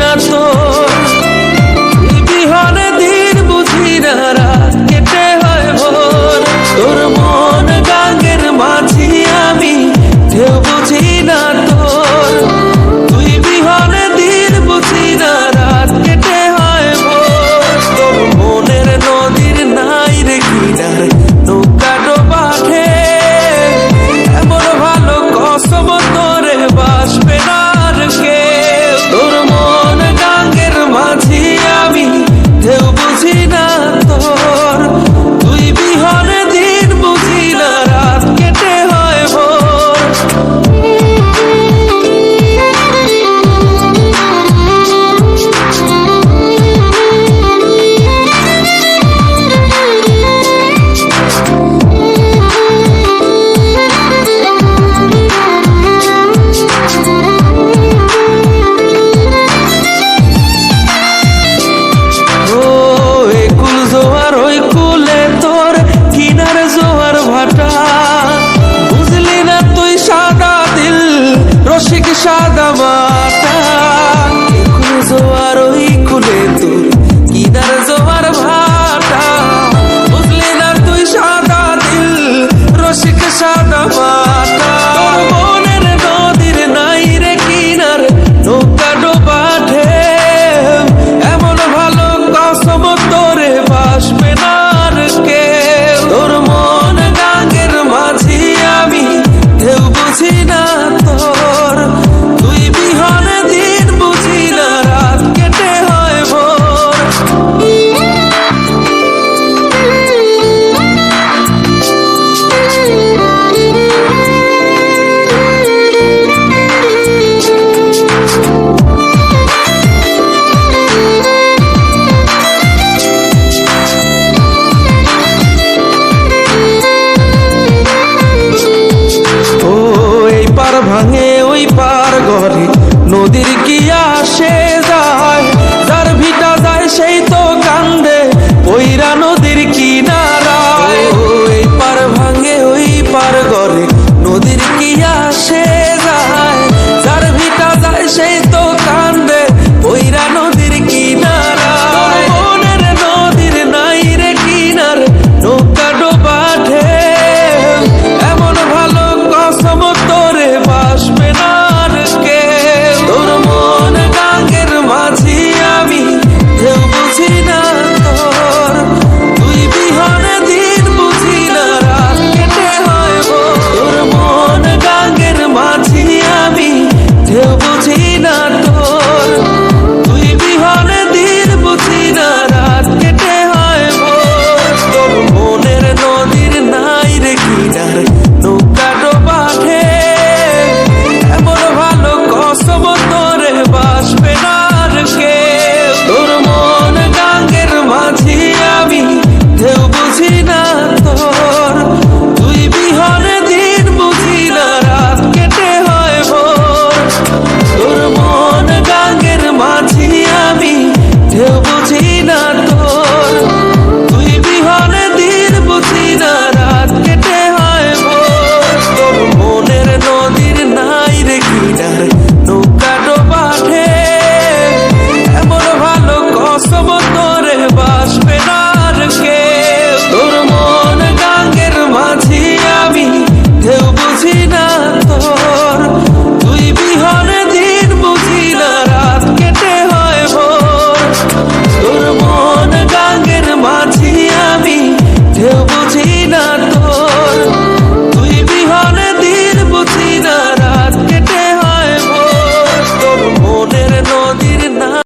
না তো। বিহনে দিন বুঝি না রাত কেটে হয় ভোর। তোর মন গাঙ্গের মাঝি আমি কেউ বুঝি না তোর। তুই বিহনে দিন বুঝি না রাত কেটে হয় ভোর। তোর মনের নদীর নাই রে কিনার নৌকা ডোবাঠে এমন ভালো কসম তোরে বাসবে না।